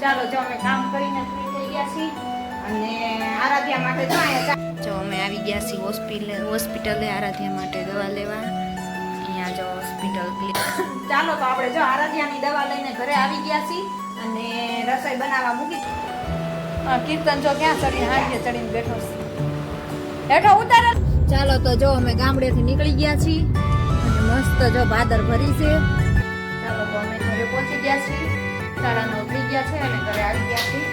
ચાલો જો અમે કામ કરીને ફ્રી થઈ ગયા છીએ અને આરાધ્યા માટે જો જો અમે આવી ગયા છીએ હોસ્પિટલ હોસ્પિટલે આરાધ્યા માટે દવા લેવા. અહીંયા જો હોસ્પિટલ ચાલો તો આપણે જો આરાધ્યાની દવા લઈને ઘરે આવી ગયા છીએ અને રસોઈ બનાવવા મૂકી હા, કીર્તન જો ક્યાં ચડીને હાંડીએ ચડીને બેઠો છે. હેઠો ઉતાર ચાલો તો જો અમે ગામડેથી નીકળી ગયા છીએ અને મસ્ત જો ભાદર ભરી છે. ચાલો તો અમે ઘરે પહોંચી ગયા છીએ. સાડા નવ થઈ ગયા છે અને ઘરે આવી ગયા છીએ.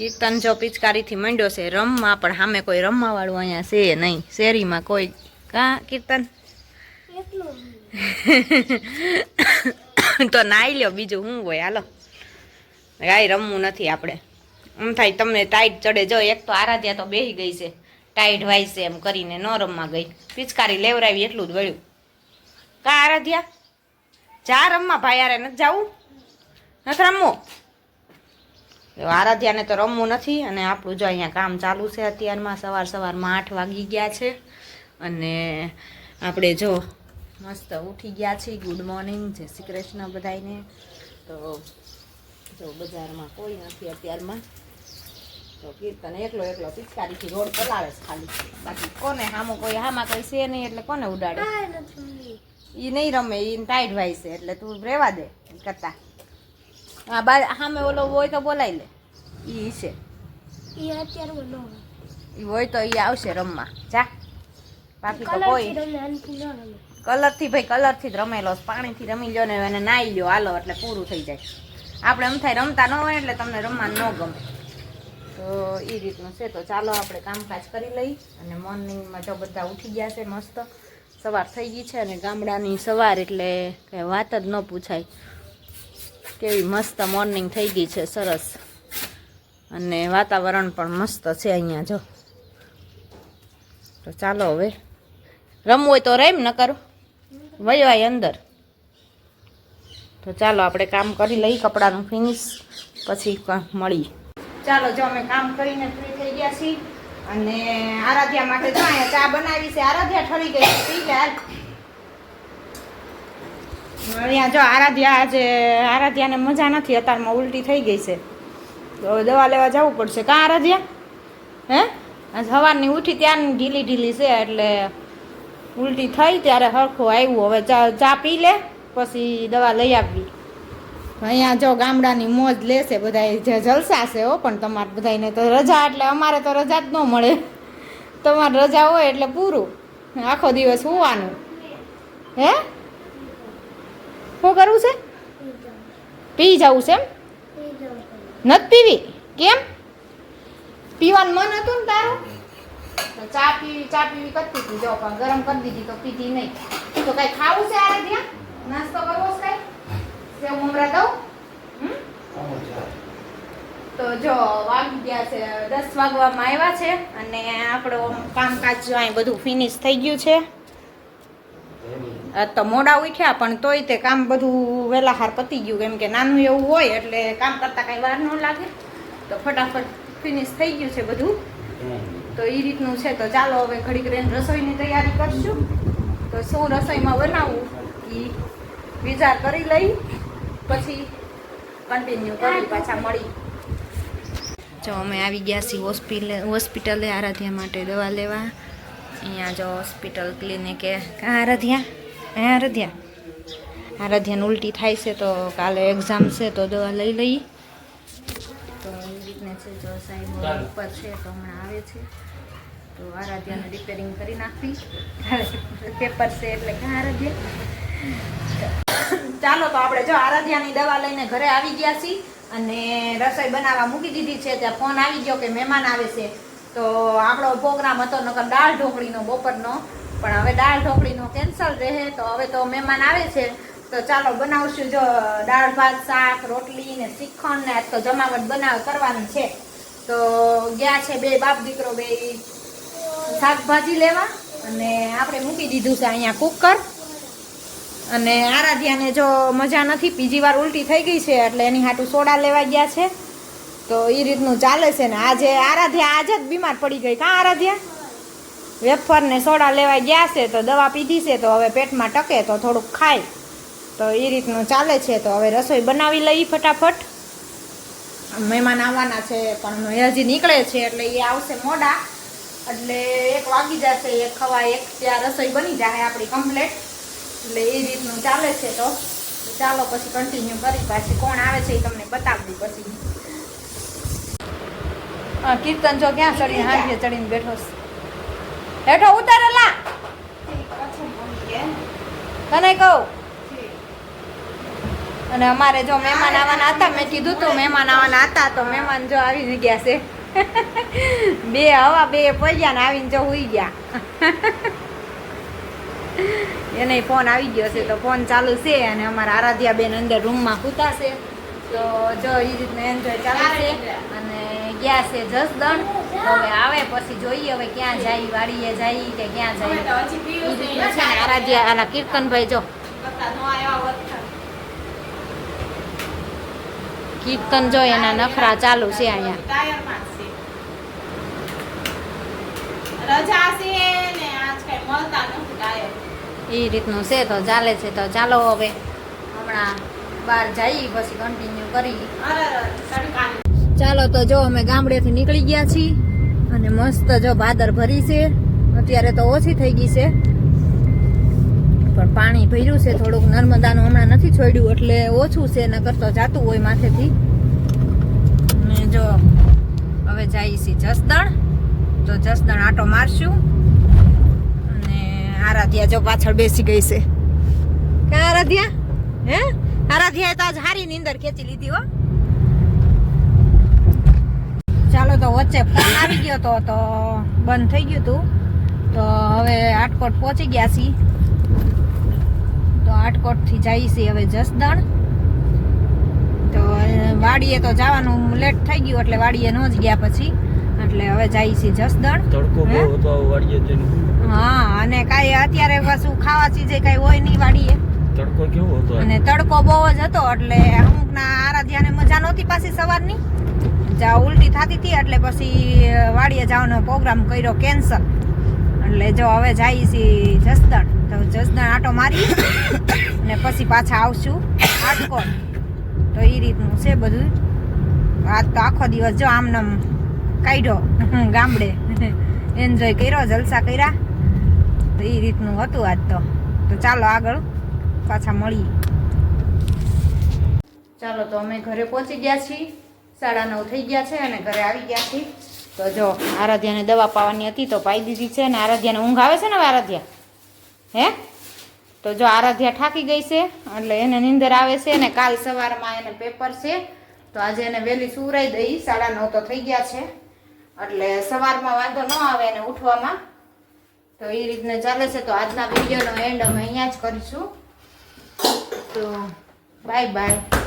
કીર્તન જો પિચકારીથી મંડ્યો છે. રમવા પણ સામે કોઈ રમવા વાળું અહીંયા છે નહીં. શેરીમાં કોઈ. કા, કીર્તન? તો નાઈ લ્યો, બીજું શું હોય, હાલો. ગાય રમવું નથી આપણે. એમ થાય તમને ટાઈટ ચડે. જો, એક તો આરાધ્યા તો બેહી ગઈ છે. ટાઈટ વાય છે એમ કરીને ન રમવા ગઈ. પિચકારી લેવરાવી એટલું જ વળ્યું. કા આરાધ્યા? જા રમવા, ભાઈ યારે નથી જાવું? નથી રમવું? આરાધ્યાને તો રમવું નથી અને આપણું જો અહીંયા કામ ચાલુ છે અત્યારમાં, સવાર સવારમાં આઠ વાગી ગયા છે. અને આપણે જો મસ્ત ઉઠી ગયા છે. ગુડ મોર્નિંગ જય શ્રી કૃષ્ણ બધાયને. તો જો બજારમાં કોઈ નથી અત્યારમાં. તો કીર્તન એકલો એકલો પિચકારીથી રોડ ચલાવે છે ખાલી. બાકી કોને હામો કોઈ હામાં કોઈ છે નહીં એટલે કોને ઉડાડે? એ નહીં રમે એ ટાઈટ ભાઈ છે એટલે તું રહેવા દે કરતા. હા બા સામે ઓલો હોય તો બોલાવી લે. એ છે. ઈ હોય. તો એ આવશે રમવા. જા. બાકી તો કોઈ કલરથી ભાઈ, કલરથી જ રમેલો પાણીથી રમી લ્યો ને એને નાઈ લ્યો. હાલો, એટલે પૂરું થઈ જાય. આપણે એમ થાય રમતા ન હોય એટલે તમને રમવાનું ન ગમે. તો એ રીતનું છે. તો ચાલો આપણે કામકાજ કરી લઈ અને મોર્નિંગમાં જો બધા ઉઠી ગયા છે મસ્ત. સવાર થઈ ગઈ છે અને ગામડાની સવાર એટલે કંઈ વાત જ ન પૂછાય. કેવી મસ્ત મોર્નિંગ થઈ ગઈ છે, સરસ. અને વાતાવરણ પણ મસ્ત છે અહીંયા જો. તો ચાલો હવે. રમવું હોય તો રેમ ન કરો વયવાય અંદર. તો ચાલો આપણે કામ કરી લઈ કપડાનું ફિનિશ પછી મળી ચાલો, જો અમે કામ કરીને ફ્રી થઈ ગયા છીએ અને આરાધ્યા માટે જો અહીંયા ચા બનાવી છે. આરાધ્યા ઠરી ગઈ પી લે. અહીંયા જો આરાધ્યા આજે, આરાધ્યાને મજા નથી અત્યારમાં ઉલટી થઈ ગઈ છે. તો દવા લેવા જવું પડશે. કાં આરાધ્યા? હે? સવારની ઉઠી ત્યાં ઢીલી ઢીલી છે, એટલે ઉલટી થઈ ત્યારે સરખું આવ્યું. હવે ચા ચા પી લે પછી દવા લઈ આવવી. અહીંયા જો ગામડાની મોજ લેશે બધા જે જલસા છે હો પણ તમારે બધાને તો રજા એટલે અમારે તો રજા જ ન મળે. તમારે રજા હોય એટલે પૂરું. આખો દિવસ હોવાનું. હે? શું કરવું છે? પી જવું છે એમ? નથી પીવી? કેમ? પીવાનું મન હતું ને તારું? તો ચા પીવી ચા પીવી કરતી હતી જો, પણ ગરમ કરી દીધી તો પીધી નહીં. તો કઈ ખાવું છે આ ત્યાં? નાસ્તો કરવો છે કઈ? સેવ મમરા દઉં? તો જો, વાગી ગયા છે, દસ વાગવામાં આવ્યા છે અને આપણો કામકાજ જો અહીં બધું ફિનિશ થઈ ગયું છે. તો મોડા ઉઠ્યા, પણ તોય તે કામ બધું વહેલા હાર પતી ગયું, કેમ કે નાનું એવું હોય એટલે કામ કરતા કાંઈ વાર ન લાગે. તો ફટાફટ ફિનિશ થઈ ગયું છે બધું. તો એ રીતનું છે. તો ચાલો હવે ઘડીક રહીને રસોઈની તૈયારી કરશું. તો શું રસોઈમાં બનાવવું એ વિચાર કરી લઈ, પછી કન્ટિન્યુ કરી પાછા મળી. જો અમે આવી ગયા છીએ હોસ્પિટલે હોસ્પિટલે આરાધ્યા માટે દવા લેવા. અહીંયા જો હોસ્પિટલ ક્લિનિકે કાં આરાધ્યા? હે આરાધ્યા? આરાધ્યાને ઉલટી થાય છે તો કાલે એક્ઝામ છે તો દવા લઈ લઈ તો એ રીતને છે જો સાહેબ ઉપર છે તો હમણાં આવે છે. તો આરાધ્યાને રિપેરિંગ કરી નાખવી. પેપર છે એટલે કાં આરાધ્યા. ચાલો તો આપણે જો આરાધ્યાની દવા લઈને ઘરે આવી ગયા છીએ અને રસોઈ બનાવવા મૂકી દીધી છે. ત્યાં ફોન આવી ગયો કે મહેમાન આવે છે. તો આપણો પ્રોગ્રામ હતો નકર દાળ ઢોકળીનો બપોરનો. પણ હવે દાળ ઢોકળીનો કેન્સલ રહે તો હવે તો મહેમાન આવે છે. તો ચાલો બનાવશું જો દાળ, ભાત, શાક, રોટલી ને શ્રીખંડ ને તો જમાવટ બનાવ કરવાની છે. તો ગયા છે બે બાપ દીકરો, બે શાકભાજી લેવા અને આપણે મૂકી દીધું છે અહીંયા કુકર. અને આરાધ્યાને જો મજા નથી, બીજી વાર ઉલટી થઈ ગઈ છે એટલે એની હાટું સોડા લેવા ગયા છે. તો એ રીતનું ચાલે છે ને, આજે આરાધ્યા આજે જ બીમાર પડી ગઈ. કાં આરાધ્યા? વેફર ને સોડા લેવા ગયા છે, તો દવા પીધી છે, તો હવે પેટમાં ટકે તો થોડુંક ખાય. તો એ રીતનું ચાલે છે. તો હવે રસોઈ બનાવી લઈ ફટાફટ. મહેમાન આવવાના છે પણ હજી નીકળે છે એટલે એ આવશે મોડા. એટલે એક વાગી જશે એક ખવા એક ત્યાં રસોઈ બની જાય આપણી કમ્પ્લેટ એટલે એ રીતનું ચાલે છે તો. ચાલો પછી કન્ટિન્યુ કરી પાછી કોણ આવે છે એ તમને બતાવી પછી. હા કીર્તન જો ક્યાં ચડીને હાંડીએ ચડીને બેઠો છે. હેઠો ઉતારેલા. તને કહું. અને અમારે જો મહેમાન આવવાના હતા, મેં કીધું તું મહેમાન આવવાના હતા, તો મહેમાન જો આવી ગયા છે. બે હવા બે પડ્યા ને આવીને જો હુઈ ગયા. એને ફોન આવી ગયો છે, તો ફોન ચાલુ છે અને અમારા આરાધ્યા બેન અંદર રૂમમાં સૂતા છે. તો જો એ રીતના એન્જોય ચાલે છે અને ગયા છે જસદણ. હવે આવે, પછી જોઈએ હવે ક્યાં જાય, વાડીએ જાય કે ક્યાં જાય. આરાધ્યા આના કીર્તનભાઈ જો. કીર્તન જો એના નખરા ચાલુ છે અહીંયા. રજા છે ને આજ કઈ મળતા નથી ટાયર. એ રીતનું છે તો ચાલે છે તો ચાલો હવે. હમણાં બહાર જઈએ પછી કન્ટિન્યુ કરી. ચાલો તો જો અમે ગામડેથી નીકળી ગયા છીએ અને મસ્ત જો ભાદર ભરી છે. અત્યારે તો ઓછી થઈ ગઈ છે. પણ પાણી ભર્યું છે, થોડુંક નર્મદાનું હમણાં નથી છોડ્યું, એટલે ઓછું છે, નકર તો જાતું હોય માથેથી. ને જો, હવે જઈએ છીએ જસદણ. તો જસદણ આટો મારશું. અને આરાધ્યા જો પાછળ બેસી ગઈ છે. કે આરાધ્યા? હે? આરાધ્યાએ તો આજ હારી નીંદર ખેંચી લીધી હો. ચાલો તો વચ્ચે ફોન આવી ગયો તો તો બંધ થઈ ગયું હતું તો હવે આટકોટ પહોંચી ગયા છીએ. તો આટકોટથી જઈએ છીએ હવે જસદણ. તો વાડીએ તો જવાનું લેટ થઈ ગયું એટલે વાડીએ ન જ ગયા પછી. એટલે હવે જઈએ છીએ જસદણ. તડકો બહુ હતો વાડીએ જઈને. હા અને કાંઈ અત્યારે પાછું ખાવા ચીજે કાંઈ હોય નહીં વાડીએ. તડકો કેવો હતો અને તડકો બહુ જ હતો એટલે અમુકના આરાધ્યાને મજા નહોતી પાછી સવારની. જા ઉલટી થતી હતી એટલે પછી વાડીએ જવાનો પ્રોગ્રામ કર્યો કેન્સલ. એટલે જો હવે જઈએ છીએ જસદણ, તો જસદણ આટો મારી ને પછી પાછા આવશું આટકોટ તો એ રીતનું છે બધું. આજ તો આખો દિવસ જો આમનામ કાઢ્યો ગામડે. એન્જોય કર્યો, જલસા કર્યા. તો એ રીતનું હતું આજ તો. તો ચાલો આગળ પાછા મળીએ. ચાલો તો અમે ઘરે પહોંચી ગયા છીએ. સાડા નવ થઈ ગયા છે અને ઘરે આવી ગયા છીએ. તો જો આરાધ્યાને દવા પાવાની હતી તો પાઈ દીધી છે ને આરાધ્યાને ઊંઘ આવે છે ને આરાધ્યા? હે? તો જો આરાધ્યા થાકી ગઈ છે, એટલે એને નીંદર આવે છે ને કાલ સવારમાં એને પેપર છે, તો આજે એને વહેલી સુવરાઈ દઈ, સાડા નવ તો થઈ ગયા છે. એટલે સવારમાં વાંધો ન આવે એને ઉઠવામાં. તો એ રીતને ચાલે છે, તો આજના વિડીયોનો એન્ડ અમે અહીંયા જ કરીશું. તો બાય બાય